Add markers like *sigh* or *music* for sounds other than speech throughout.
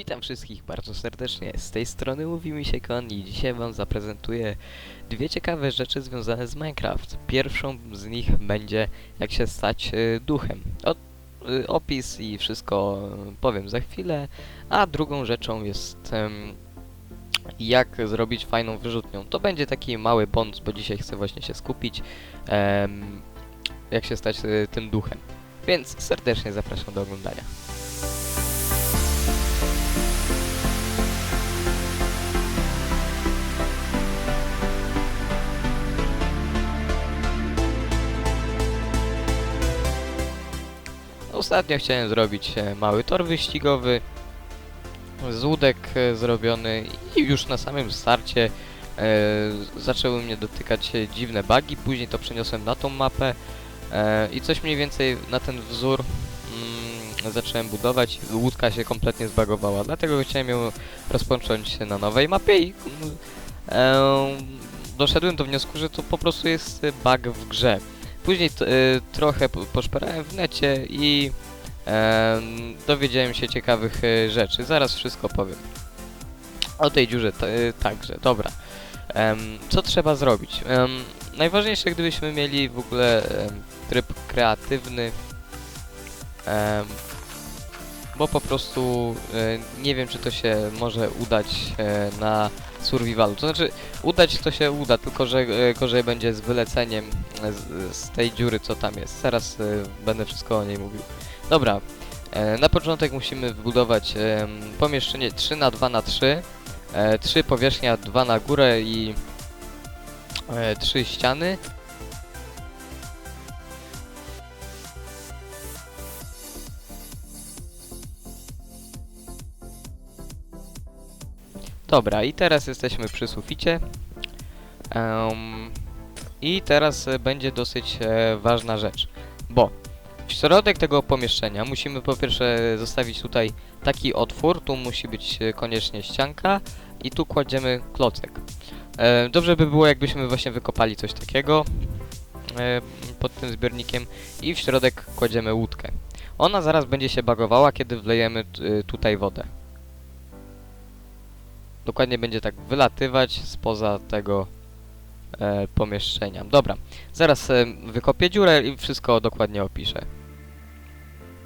Witam wszystkich bardzo serdecznie. Z tej strony mówi mi się Kon i dzisiaj wam zaprezentuję dwie ciekawe rzeczy związane z Minecraft. Pierwszą z nich będzie jak się stać y, duchem. O, y, opis i wszystko powiem za chwilę, a drugą rzeczą jest jak zrobić fajną wyrzutnią. To będzie taki mały bonus, bo dzisiaj chcę właśnie się skupić jak się stać y, tym duchem. Więc serdecznie zapraszam do oglądania. Ostatnio chciałem zrobić e, mały tor wyścigowy. Z łódek e, zrobiony i już na samym starcie e, zaczęły mnie dotykać e, dziwne bugi, później to przeniosłem na tą mapę e, i coś mniej więcej na ten wzór mm, zacząłem budować, łódka się kompletnie zbagowała, dlatego chciałem ją rozpocząć na nowej mapie i mm, e, doszedłem do wniosku, że to po prostu jest e, bug w grze. Później y, trochę po- poszperałem w necie i em, dowiedziałem się ciekawych y, rzeczy. Zaraz wszystko powiem. O tej dziurze y, także, dobra. Em, co trzeba zrobić? Em, najważniejsze, gdybyśmy mieli w ogóle em, tryb kreatywny, em, bo po prostu y, nie wiem, czy to się może udać e, na survivalu. To znaczy, udać to się uda, tylko że e, gorzej będzie z wyleceniem e, z, z tej dziury, co tam jest. Teraz e, będę wszystko o niej mówił. Dobra, e, na początek musimy wybudować e, pomieszczenie 3 na 2 na 3 e, 3 powierzchnia, 2 na górę i e, 3 ściany. Dobra, i teraz jesteśmy przy suficie. Em, I teraz e, będzie dosyć e, ważna rzecz, środek tego pomieszczenia musimy po pierwsze zostawić tutaj taki otwór, tu musi być e, koniecznie ścianka i tu kładziemy klocek. E, dobrze by było jakbyśmy właśnie wykopali coś takiego e, pod tym zbiornikiem i w środek kładziemy łódkę. Ona zaraz będzie się bagowała, kiedy wlejemy tutaj wodę. Dokładnie będzie tak wylatywać spoza tego pomieszczenia. Dobra, zaraz wykopię dziurę i wszystko dokładnie opiszę.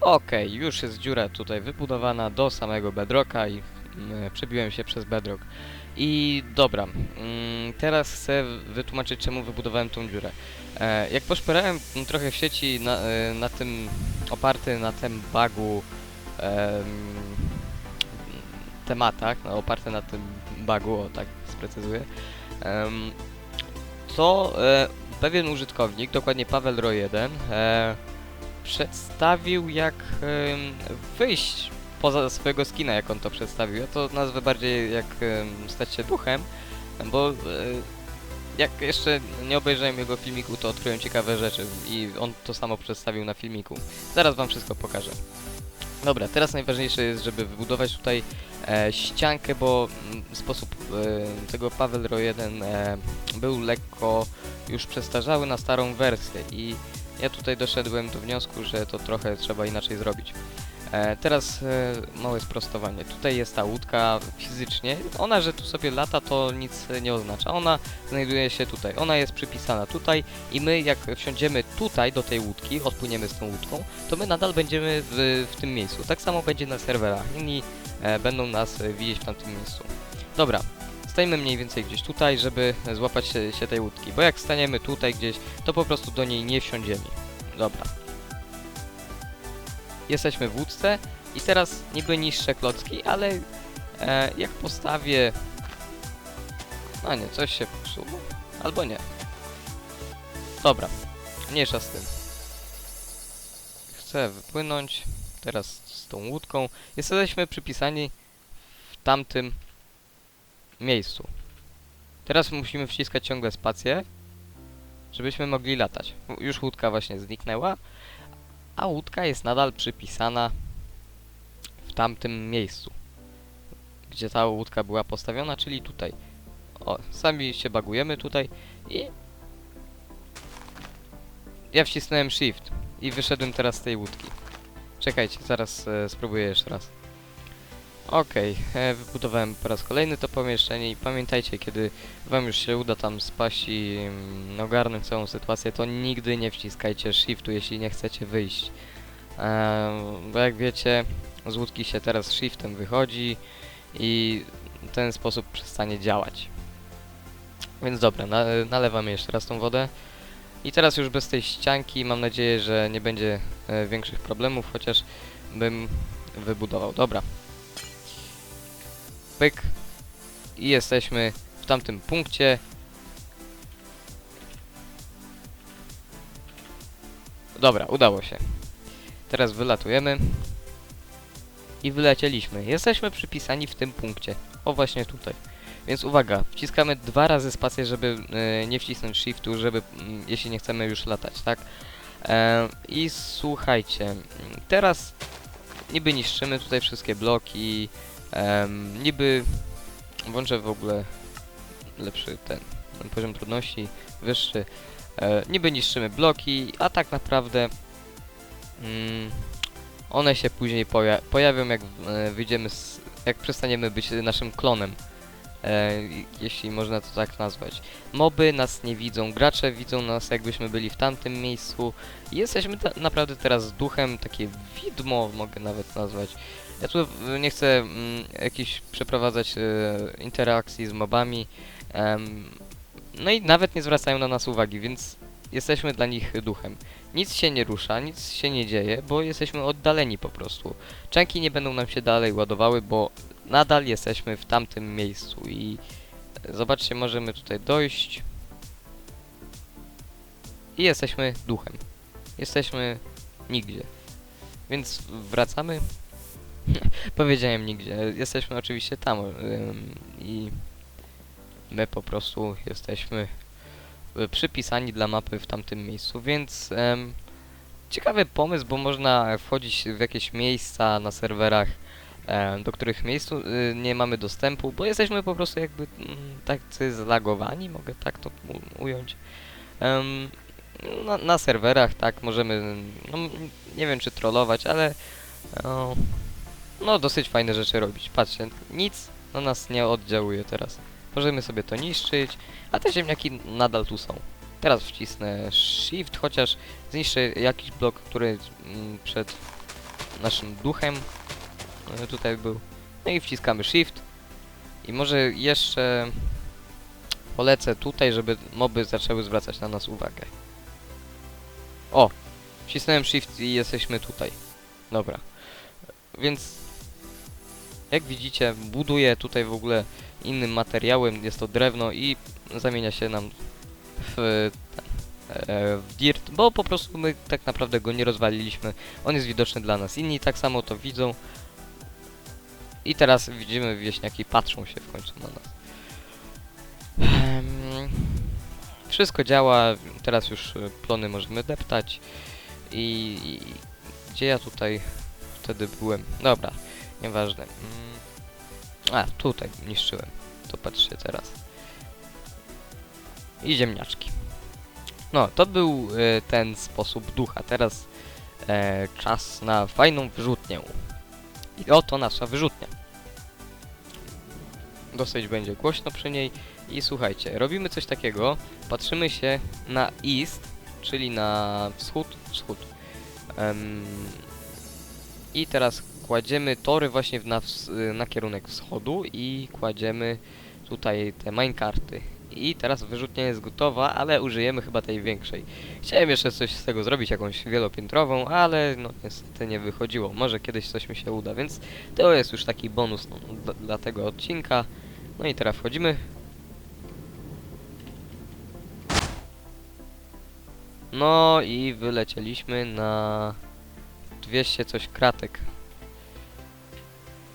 Okej, już jest dziura tutaj wybudowana do samego bedrocka i mm, przebiłem się przez bedrock. I dobra, mm, teraz chcę wytłumaczyć czemu wybudowałem tą dziurę. E, jak poszperałem trochę w sieci na, e, na tym, oparty na tym bugu em, tematach, no, oparte na tym bugu, o tak sprecyzuję, to e, pewien użytkownik, dokładnie Paweł Ro1, e, przedstawił jak wyjść poza swojego skina, jak on to przedstawił. Ja to nazwę bardziej jak stać się duchem, bo e, jak jeszcze nie obejrzałem jego filmiku, to odkryłem ciekawe rzeczy i on to samo przedstawił na filmiku. Zaraz wam wszystko pokażę. Dobra, teraz najważniejsze jest, żeby wybudować tutaj e, ściankę, bo mm, sposób e, tego Paweł Ro 1 e, był lekko już przestarzały na starą wersję i ja tutaj doszedłem do wniosku, że to trochę trzeba inaczej zrobić. E, teraz e, małe sprostowanie. Tutaj jest ta łódka fizycznie. Ona, że tu sobie lata, to nic nie oznacza. Ona znajduje się tutaj. Ona jest przypisana tutaj i my jak wsiądziemy tutaj do tej łódki, odpłyniemy z tą łódką, to my nadal będziemy w, w tym miejscu. Tak samo będzie na serwerach. Inni e, będą nas widzieć w tamtym miejscu. Dobra, stajemy mniej więcej gdzieś tutaj, żeby złapać się, się tej łódki, bo jak staniemy tutaj gdzieś, to po prostu do niej nie wsiądziemy. Dobra. Jesteśmy w łódce i teraz niby niższe klocki, ale e, jak postawię... A nie, coś się popsuło. Albo nie. Dobra, mniejsza z tym. Chcę wypłynąć teraz z tą łódką. Jesteśmy przypisani w tamtym miejscu. Teraz musimy wciskać ciągle spację, żebyśmy mogli latać. Już łódka właśnie zniknęła, a łódka jest nadal przypisana w tamtym miejscu, gdzie ta łódka była postawiona, czyli tutaj. O, sami się bagujemy tutaj i ja wcisnąłem shift i wyszedłem teraz z tej łódki. Czekajcie, zaraz e, spróbuję jeszcze raz. Okej, e, wybudowałem po raz kolejny to pomieszczenie i pamiętajcie, kiedy wam już się uda tam spaść i mm, ogarnąć całą sytuację, to nigdy nie wciskajcie shiftu, jeśli nie chcecie wyjść. E, bo jak wiecie, z łódki się teraz shiftem wychodzi i w ten sposób przestanie działać. Więc dobra, na, nalewamy jeszcze raz tą wodę. I teraz już bez tej ścianki mam nadzieję, że nie będzie e, większych problemów, chociaż bym wybudował. Dobra. Pyk. I jesteśmy w tamtym punkcie. Dobra, udało się. Teraz wylatujemy. I wylecieliśmy. Jesteśmy przypisani w tym punkcie. O właśnie tutaj. Więc uwaga, wciskamy dwa razy spację, żeby e, nie wcisnąć shiftu, żeby, mm, jeśli nie chcemy już latać, tak? E, I słuchajcie, mm, teraz niby niszczymy tutaj wszystkie bloki, em, niby włączę w ogóle lepszy ten poziom trudności, wyższy, e, niby niszczymy bloki, a tak naprawdę mm, one się później poja pojawią jak e, wyjdziemy z, jak przestaniemy być naszym klonem. E, jeśli można to tak nazwać. Moby nas nie widzą, gracze widzą nas jakbyśmy byli w tamtym miejscu. Jesteśmy naprawdę teraz duchem, takie widmo mogę nawet nazwać. Ja tu e, nie chcę mm, przeprowadzać e, interakcji z mobami. no i nawet nie zwracają na nas uwagi, więc jesteśmy dla nich duchem. Nic się nie rusza, nic się nie dzieje, bo jesteśmy oddaleni po prostu. Czanki nie będą nam się dalej ładowały, bo nadal jesteśmy w tamtym miejscu i e, zobaczcie, możemy tutaj dojść i jesteśmy duchem. Jesteśmy nigdzie. Więc wracamy. *laughs* Powiedziałem nigdzie. Jesteśmy oczywiście tam ym, i my po prostu jesteśmy y, przypisani dla mapy w tamtym miejscu, więc em, ciekawy pomysł, bo można wchodzić w jakieś miejsca na serwerach e, do których miejscu y, nie mamy dostępu, bo jesteśmy po prostu jakby mm, tacy zlagowani, mogę tak to ująć. Em, na, na serwerach tak możemy, no nie wiem czy trollować, ale o, no dosyć fajne rzeczy robić. Patrzcie, nic na nas nie oddziałuje teraz. Możemy sobie to niszczyć, a te ziemniaki nadal tu są. Teraz wcisnę shift, chociaż zniszczę jakiś blok, który mm, przed naszym duchem e, tutaj był. No i wciskamy shift. I może jeszcze polecę tutaj, żeby moby zaczęły zwracać na nas uwagę. O! Wcisnąłem shift i jesteśmy tutaj. Dobra. Więc jak widzicie, buduję tutaj w ogóle innym materiałem, jest to drewno i zamienia się nam w, e, w dirt, bo po prostu my tak naprawdę go nie rozwaliliśmy. On jest widoczny dla nas. Inni tak samo to widzą. I teraz widzimy wieśniaki patrzą się w końcu na nas. Wszystko działa, teraz już e, plony możemy deptać i, i gdzie ja tutaj wtedy byłem? Dobra, nieważne. Mm. A, tutaj niszczyłem. To patrzcie teraz. I ziemniaczki. No, to był e, ten sposób ducha. Teraz e, czas na fajną wyrzutnię. I oto nasza wyrzutnia. Dosyć będzie głośno przy niej. I słuchajcie, robimy coś takiego. Patrzymy się na east, czyli na wschód, wschód. I teraz kładziemy tory właśnie w na, ws- na kierunek wschodu i kładziemy tutaj te minecarty. I teraz wyrzutnia jest gotowa, ale użyjemy chyba tej większej. Chciałem jeszcze coś z tego zrobić, jakąś wielopiętrową, ale no niestety nie wychodziło. Może kiedyś coś mi się uda, więc to jest już taki bonus no, dla tego odcinka. No i teraz wchodzimy. No i wylecieliśmy na 200 coś kratek.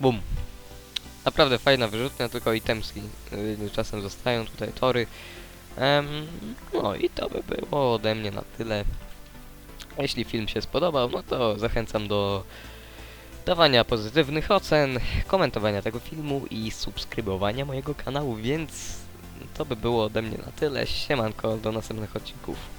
Bum. Naprawdę fajna wyrzutnia, tylko itemski y, czasem zostają tutaj tory. Em, no i to by było ode mnie na tyle. Jeśli film się spodobał, no to zachęcam do dawania pozytywnych ocen, komentowania tego filmu i subskrybowania mojego kanału, więc to by było ode mnie na tyle. Siemanko, do następnych odcinków.